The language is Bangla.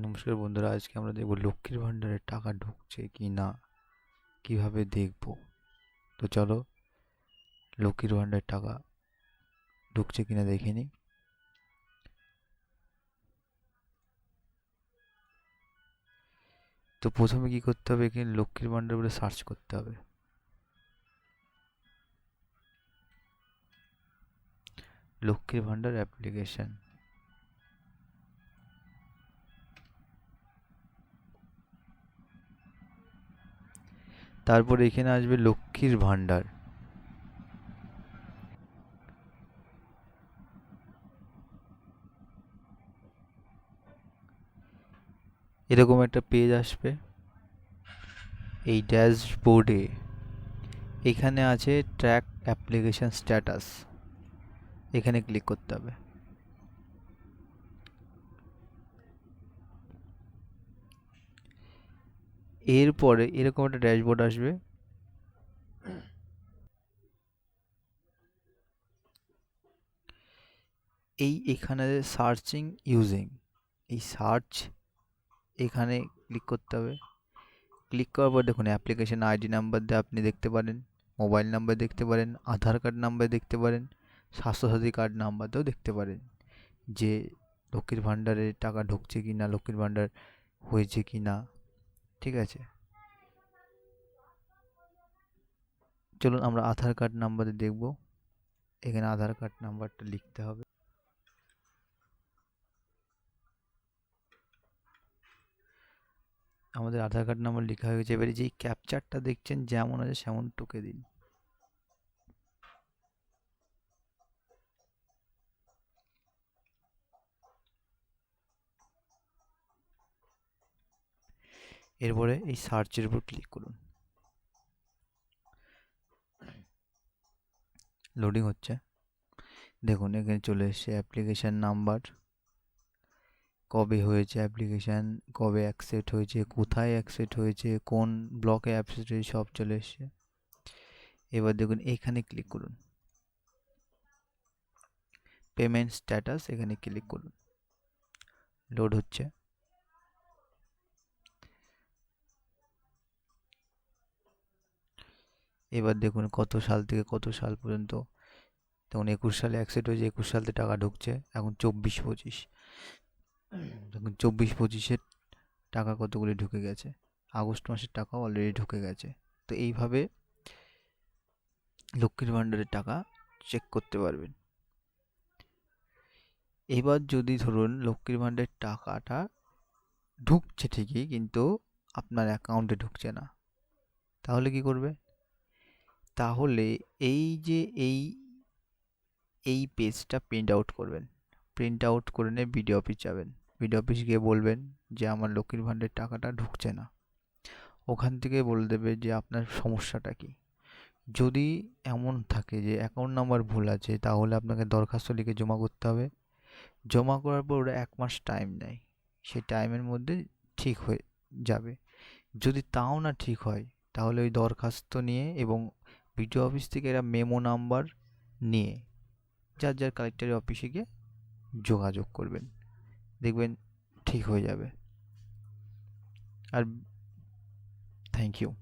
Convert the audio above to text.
নমস্কার বন্ধুরা, আজকে আমরা দেখব লক্ষ্মীর ভাণ্ডারের টাকা ঢুকছে কি না, কীভাবে দেখব? তো চলো, লক্ষ্মীর ভাণ্ডারের টাকা ঢুকছে কিনা দেখে নিই। তো প্রথমে কি করতে হবে? এখানে লক্ষ্মীর ভাণ্ডার বলে সার্চ করতে হবে। লক্ষ্মীর ভাণ্ডার অ্যাপ্লিকেশন তারপর এখানে আসবে লক্ষ্মীর ভাণ্ডার। এরকম একটা পেজ আসবে এই ড্যাশবোর্ডে। এখানে আছে ট্র্যাক অ্যাপ্লিকেশন স্ট্যাটাস। এখানে ক্লিক করতে হবে। এরপরে এরকম একটা ড্যাশবোর্ড আসবে। এই এখানে সার্চিং ইউজিং এই সার্চ এখানে ক্লিক করতে হবে। ক্লিক করার পর দেখুন অ্যাপ্লিকেশন আইডি নাম্বার দিয়ে আপনি দেখতে পারেন মোবাইল নাম্বার দেখতে পারেন আধার কার্ড নাম্বার দেখতে পারেন স্বাস্থ্যসাথী কার্ড নাম্বার দিয়েও দেখতে পারেন যে লক্ষ্মীর ভাণ্ডারে টাকা ঢুকছে কি না লক্ষ্মীর ভাণ্ডার হয়েছে কি না ঠিক আছে। চলুন আমরা আধার কার্ড নাম্বারে দেখব। এখানে আধার কার্ড নাম্বারটা লিখতে হবে। আমাদের আধার কার্ড নাম্বার লেখা হয়ে গেছে। এবারে যেই ক্যাপচারটা দেখছেন, যেমন আছে সেমন টুকে দিন। এরপরে এই সার্চের উপর ক্লিক করুন। লোডিং হচ্ছে। দেখুন, এখানে চলে এসছে অ্যাপ্লিকেশান নাম্বার কবে হয়েছে অ্যাপ্লিকেশান কবে অ্যাকসেপ্ট হয়েছে, কোথায় অ্যাকসেপ্ট হয়েছে, কোন ব্লকে অ্যাকসেপ্ট হয়েছে, সব চলে এসছে। এবার দেখুন, এখানে ক্লিক করুন। পেমেন্ট স্ট্যাটাস এখানে ক্লিক করুন। লোড হচ্ছে। এবার দেখুন কত সাল থেকে কত সাল পর্যন্ত। তখন একুশ সালে অ্যাকসেপ্ট হয়েছে, একুশ সাল থেকে টাকা ঢুকছে, এখন চব্বিশ পঁচিশ। দেখুন চব্বিশ পঁচিশের টাকা কতগুলি ঢুকে গেছে? আগস্ট মাসের টাকাও অলরেডি ঢুকে গেছে। তো এইভাবে লক্ষ্মীর ভাণ্ডারের টাকা চেক করতে পারবেন। এবার যদি ধরুন লক্ষ্মীর ভাণ্ডারের টাকাটা ঢুকছে ঠিকই, কিন্তু আপনার অ্যাকাউন্টে ঢুকছে না, তাহলে কি করবে? তাহলে এই যে এই এই পেজটা প্রিন্ট আউট করবেন। প্রিন্ট আউট করে নিয়ে বিডিও অফিস যাবেন। বিডিও অফিস গিয়ে বলবেন যে, আমার লক্ষ্মীর ভাণ্ডারের টাকাটা ঢুকছে না। ওখান থেকে বলে দেবে যে, আপনার সমস্যাটা কি? যদি এমন থাকে যে অ্যাকাউন্ট নাম্বার ভুল আছে, তাহলে আপনাকে দরখাস্ত লিখে জমা করতে হবে। জমা করার পর ওরা এক মাস টাইম নেয়। সেই টাইমের মধ্যে ঠিক হয়ে যাবে। যদি তাও না ঠিক হয়, তাহলে ওই দরখাস্ত নিয়ে এবং বিডিও অফিস থেকে এরা মেমো নাম্বার নিয়ে যার যার কালেক্টরের অফিসে গিয়ে যোগাযোগ করবেন। দেখবেন ঠিক হয়ে যাবে। আর থ্যাংক ইউ